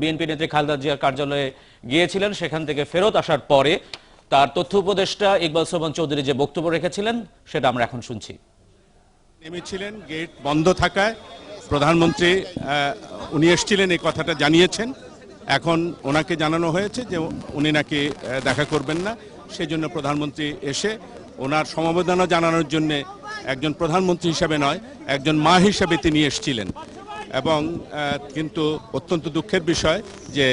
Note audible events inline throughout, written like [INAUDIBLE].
BNP নেত্রী খালেদা জিয়ার কার্যালয়ে গিয়েছিলেন। সেখান থেকে ফেরত আসার পরে তার তথ্য উপদেষ্টা ইকবাল সোমান চৌধুরী যে বক্তব্য রেখেছিলেন, সেটা আমরা এখন শুনছি। নেমেছিলেন, গেট বন্ধ থাকায় প্রধানমন্ত্রী উনি এসছিলেন, এই কথাটা জানিয়েছেন। এখন ওনাকে জানানো হয়েছে যে উনি নাকি দেখা করবেন না। সেই জন্য প্রধানমন্ত্রী এসে ওনার সমবেদনা জানানোর জন্য একজন প্রধানমন্ত্রী হিসাবে নয়, একজন মা হিসাবে তিনি এসছিলেন। এবং কিন্তু অত্যন্ত দুঃখের বিষয় যে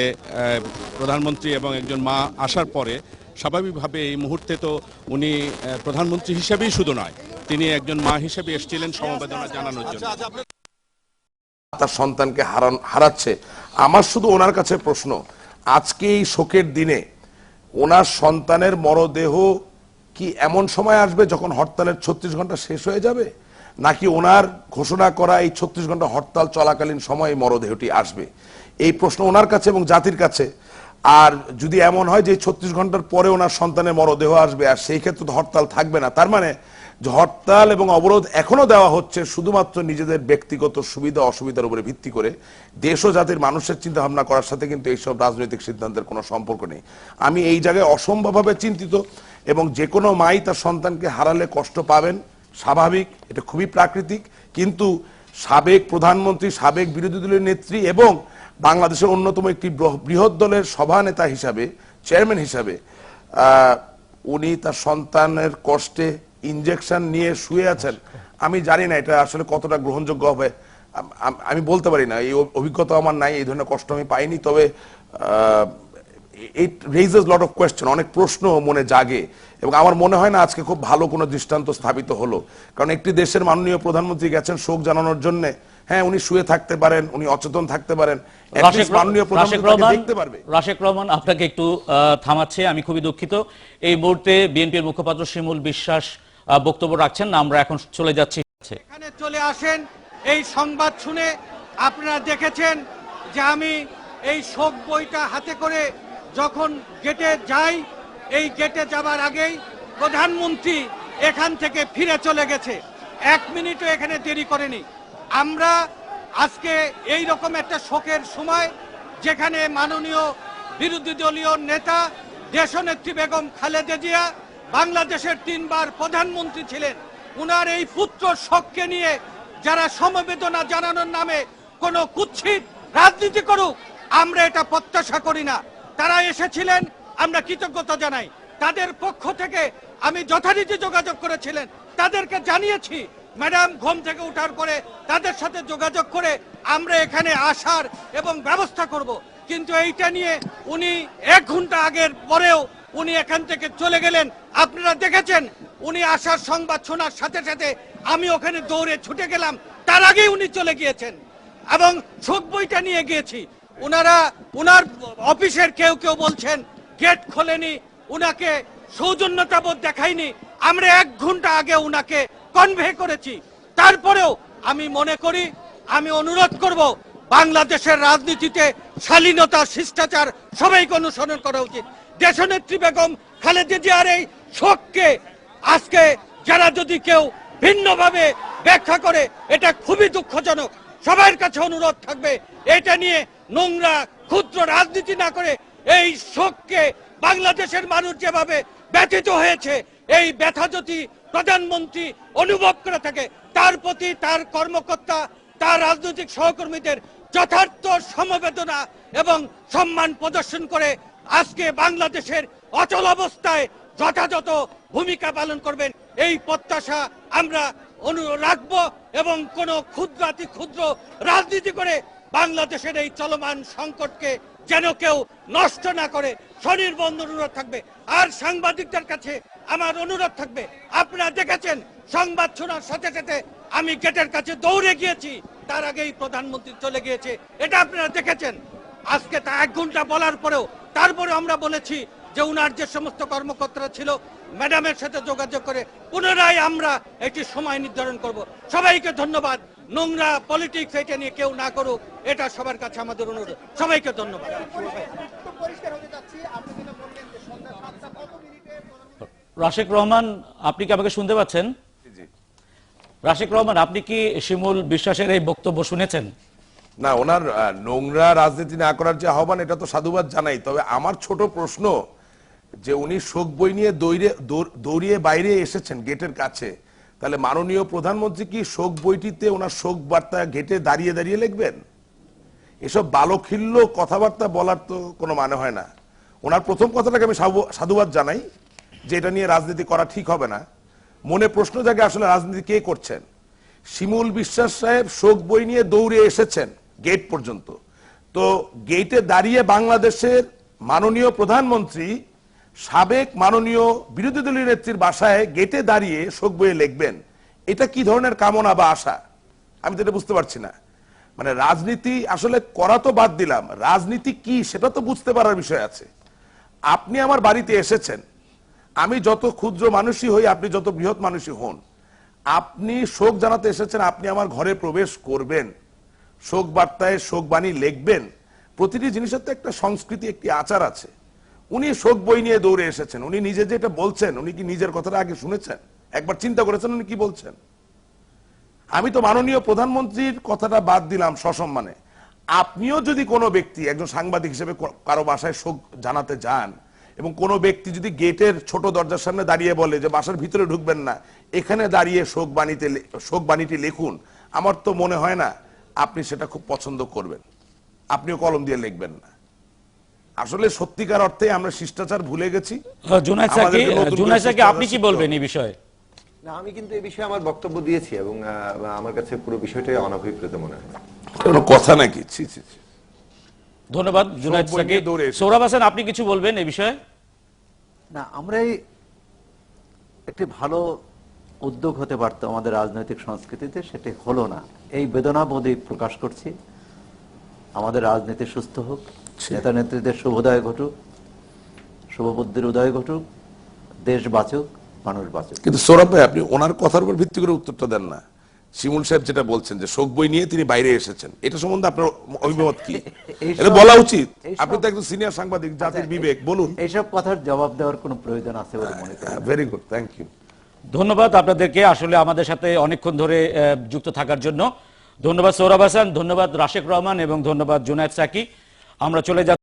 প্রধানমন্ত্রী এবং একজন মা আসার পরে স্বাভাবিকভাবে এই মুহূর্তে তো উনি প্রধানমন্ত্রী হিসেবেই শুধু নয়, তিনি একজন মা হিসেবে এসেছিলেন সমবেদনা জানানোর জন্য। তার সন্তানকে হারান, হারাচ্ছে। আমার শুধু ওনার কাছে প্রশ্ন আজকে এই শোকের দিনে ওনার সন্তানের মরদেহ কি এমন সময় আসবে যখন হরতালের ছত্রিশ ঘণ্টা শেষ হয়ে যাবে? নাকি ওনার ঘোষণা করা এই ছত্রিশ ঘণ্টা হরতাল চলাকালীন সময়ে মরদেহটি আসবে? এই প্রশ্ন ওনার কাছে এবং জাতির কাছে। আর যদি এমন হয় যে ছত্রিশ ঘণ্টার পরে ওনার সন্তানের মরদেহ আসবে, আর সেই ক্ষেত্রে তো হরতাল থাকবে না, তার মানে যে হরতাল এবং অবরোধ এখনও দেওয়া হচ্ছে শুধুমাত্র নিজেদের ব্যক্তিগত সুবিধা অসুবিধার উপরে ভিত্তি করে। দেশ ও জাতির মানুষের চিন্তা ভাবনা করার সাথে কিন্তু এইসব রাজনৈতিক সিদ্ধান্তের কোনো সম্পর্ক নেই। আমি এই জায়গায় অসম্ভবভাবে চিন্তিত এবং যে কোনো মাই তার সন্তানকে হারালে কষ্ট পাবেন। স্বাভাবিক, এটা খুবই প্রাকৃতিক, কিন্তু সাবেক প্রধানমন্ত্রী, সাবেক বিরোধী দলের নেত্রী এবং বাংলাদেশের অন্যতম একটি বৃহ- বৃহৎ দলের সভানেতা হিসাবে, চেয়ারম্যান হিসাবে উনি তার সন্তানের কষ্টে ইনজেকশন নিয়ে শুয়ে আছেন। আমি জানি না এটা আসলে কতটা গ্রহণযোগ্য হবে। আমি বলতে পারি না, এই অভিজ্ঞতা আমার নাই, এই ধরনের কষ্ট আমি পাইনি, তবে it raises lot of question অনেক প্রশ্ন মনে জাগে এবং আমার মনে হয় না আজকে খুব ভালো কোনো দৃষ্টান্ত স্থাপিত হলো। কারণ একটি দেশের মাননীয় প্রধানমন্ত্রী গেছেন শোক জানানোর জন্য। হ্যাঁ উনি শুয়ে থাকতে পারেন উনি অচেতন থাকতে পারেন। রাশেক মাননীয় প্রধানমন্ত্রী রহমান দেখতে পারবে। রাশেক রহমান আপনাকে একটু থামাচ্ছে আমি খুবই দুঃখিত। এই মুহূর্তে বিএনপির মুখপাত্র শিমুল বিশ্বাস বক্তব্য রাখছেন। না আমরা এখন চলে যাচ্ছি। এখানে চলে আসেন এই সংবাদ শুনে আপনারা দেখেছেন যে আমি এই শোক বইটা হাতে করে যখন গেটে যাই, এই গেটে যাবার আগেই প্রধানমন্ত্রী এখান থেকে ফিরে চলে গেছে। এক মিনিটও এখানে দেরি করেনি। আমরা আজকে এই রকম একটা শোকের সময় যেখানে মাননীয় বিরোধী দলীয় নেতা দেশনেত্রী বেগম খালেদা জিয়া, বাংলাদেশের তিনবার প্রধানমন্ত্রী ছিলেন। উনার এই পুত্র শোককে নিয়ে যারা সমবেদনা জানানোর নামে কোনো কুৎসিত রাজনীতি করুক, আমরা এটা প্রত্যাশা করি না। তারা এসেছিলেন, আমরা কৃতজ্ঞতা জানাই। তাদের পক্ষ থেকে আমি যথারীতি যোগাযোগ করেছিলেন। তাদেরকে জানিয়েছি, ম্যাডাম, ঘুম থেকে ওঠার পরে তাদের সাথে যোগাযোগ করে আমরা এখানে আসার এবং ব্যবস্থা করব। কিন্তু এইটা নিয়ে উনি এক ঘণ্টা আগের পরেও উনি এখান থেকে চলে গেলেন। আপনারা দেখেছেন, উনি আসার সংবাদ শোনার সাথে সাথে আমি ওখানে দৌড়ে ছুটে গেলাম। তার আগেই উনি চলে গিয়েছেন। এবং শোক বইটা নিয়ে গিয়েছি। উনারা, উনার অফিসের কেউ কেউ বলছেন, গেট খোলেনি, উনাকে সৌজন্যতাবোধ দেখায়নি আমরা এক ঘণ্টা আগে উনাকে কনভে করেছি। তারপরেও আমি মনে করি, আমি অনুরোধ করব, বাংলাদেশের রাজনীতিতে শালীনতা শিষ্টাচার সবাইকে অনুসরণ করা উচিত। দেশনেত্রী বেগম খালেদা জিয়ার এই শোককে আজকে যারা যদি কেউ ভিন্নভাবে ব্যাখ্যা করে, এটা খুবই দুঃখজনক। সবার কাছে অনুরোধ থাকবে, এটা নিয়ে নোংরা, ক্ষুদ্র রাজনীতি না করে এই শোককে বাংলাদেশের মানুষ যেভাবে ব্যথিত হয়েছে, এই ব্যথা যদি প্রধানমন্ত্রী অনুভব করে থাকে, তার প্রতি তার কর্মকর্তা, তার রাজনৈতিক সহকর্মীদের যথার্থ সমবেদনা এবং সম্মান প্রদর্শন করে আজকে বাংলাদেশের অচল অবস্থায় যথাযথ ভূমিকা পালন করবেন, এই প্রত্যাশা আমরা রাখব এবং কোন ক্ষুদ্রাতি ক্ষুদ্র রাজনীতি করে বাংলাদেশের এই চলমান সংকটকে যেন কেউ নষ্ট না করে। স্বনির্বন্ধ অনুরোধ থাকবে। আর সাংবাদিকদের কাছে আমার অনুরোধ থাকবে। আপনারা দেখেছেন, সংবাদ শোনার সাথে সাথে আমি গেটের কাছে দৌড়ে গিয়েছি। তার আগেই প্রধানমন্ত্রী চলে গিয়েছে। এটা আপনারা দেখেছেন। আজকে তা এক ঘণ্টা বলার পরেও তারপরে আমরা বলেছি যে উনার যে সমস্ত কর্মকর্তারা ছিল ম্যাডামের সাথে যোগাযোগ করে পুনরায় আমরা একটি সময় নির্ধারণ করব। সবাইকে ধন্যবাদ। নোংরা পলিটিক্স এটা নিয়ে কেউ না করুক এটা সবার কাছে আমাদের অনুরোধ। সবাইকে ধন্যবাদ। রাশেক রহমান আপনি কি আমাকে শুনতে পাচ্ছেন? রাশেক রহমান আপনি কি শিমুল বিশ্বাসের এই বক্তব্য শুনেছেন? না ওনার নোংরা রাজনীতি না করার যে আহ্বান এটা তো সাধুবাদ জানাই। তবে আমার ছোট প্রশ্ন যে উনি শোক বই নিয়ে দৌড়ে দৌড়িয়ে বাইরে এসেছেন গেটের কাছে, তাহলে মাননীয় প্রধানমন্ত্রী কি শোক বইটিতে ওনার শোক বার্তা গেটে দাঁড়িয়ে দাঁড়িয়ে লিখবেন? এসব বালখিল্য কথাবার্তা বলার তো কোনো মানে হয় না। ওনার প্রথম কথাটাকে আমি সাধুবাদ জানাই যে এটা নিয়ে রাজনীতি করা ঠিক হবে না। মনে প্রশ্ন জাগে আসলে রাজনীতি কে করছেন? শিমুল বিশ্বাস সাহেব শোক বই নিয়ে দৌড়ে এসেছেন গেট পর্যন্ত। তো গেটে দাঁড়িয়ে বাংলাদেশের মাননীয় প্রধানমন্ত্রী সাবেক মাননীয় বিরোধী দলীয় নেত্রীর বাসায় গেটে দাঁড়িয়ে শোক বইয়ে লিখবেন। এটা কি ধরনের কামনা বা আশা? আমি তো এটা বুঝতে পারছি না। মানে রাজনীতি আসলে করা তো বাদ দিলাম। রাজনীতি কি সেটা তো বুঝতে পারার বিষয় আছে। আপনি আমার বাড়িতে এসেছেন। আমি যত ক্ষুদ্র মানুষই হই, আপনি যত বৃহৎ মানুষই হন, আপনি শোক জানাতে এসেছেন, আপনি আমার ঘরে প্রবেশ করবেন। শোক বার্তায় শোক বাণী লিখবেন। প্রতিটি জিনিসের তো একটা সংস্কৃতি, একটি আচার আছে। উনি শোক বই নিয়ে দৌড়ে এসেছেন। উনি নিজে যেটা বলছেন, উনি কি নিজের কথাটা আগে শুনেছেন? একবার চিন্তা করেছেন উনি কি বলছেন? আমি তো মাননীয় প্রধানমন্ত্রীর কথাটা বাদ দিলাম সসম্মানে। আপনিও যদি কোনো ব্যক্তি, একজন সাংবাদিক হিসেবে কারও বাসায় শোক জানাতে যান এবং কোনো ব্যক্তি যদি গেটের ছোট দরজার সামনে দাঁড়িয়ে বলে যে বাসার ভিতরে ঢুকবেন না, এখানে দাঁড়িয়ে শোক বাণীতে শোক বাণীটি লিখুন, আমার তো মনে হয় না আপনি সেটা খুব পছন্দ করবেন। আপনিও কলম দিয়ে লিখবেন না। আসলে সত্যিকার অর্থে আমরা শিষ্টাচার ভুলে গেছি। আপনি কি বলবেন এই বিষয়ে? না আমি কিন্তু এই বিষয়ে আমার বক্তব্য দিয়েছি এবং আমার কাছে পুরো বিষয়টাই অনভিপ্রেত মনে হয়। কোনো কথা নাকি? ছি ছি ছি। ধন্যবাদ। সৌরভ হাসান আপনি কিছু বলবেন এই বিষয়ে? না আমরা একটি ভালো উদ্যোগ হতে পারতো আমাদের রাজনৈতিক সংস্কৃতিতে সেটি হলো না। এই বেদনা বোধই প্রকাশ করছি। আমাদের রাজনীতি সুস্থ হোক। নেতা নেত্রীদের শুভোদয় ঘটুক শুভবুদ্ধির উদয় ঘটুক দেশ বাঁচুক মানুষ বাঁচুক। কিন্তু সৌরভ ভাই আপনি ওনার কথার উপর ভিত্তি করে উত্তরটা দেন না। শিমুল সাহেব যেটা বলছেন যে শোক বই নিয়ে তিনি বাইরে এসেছেন এটা সম্বন্ধে আপনার অভিমত কি? [LAUGHS] এটা বলা উচিত। আপনি তো একজন সিনিয়র সাংবাদিক জাতির বিবেক বলুন। এইসব কথার জবাব দেওয়ার কোনো প্রয়োজন আছে বলে মনে করি ভেরি গুড থ্যাংক ইউ ধন্যবাদ আপনাদেরকে আসলে আমাদের সাথে অনেকক্ষণ ধরে যুক্ত থাকার জন্য। ধন্যবাদ সৌরভ হাসান ধন্যবাদ রাশেক রহমান এবং ধন্যবাদ জুনায়দ সাকি। আমরা চলে যাচ্ছি।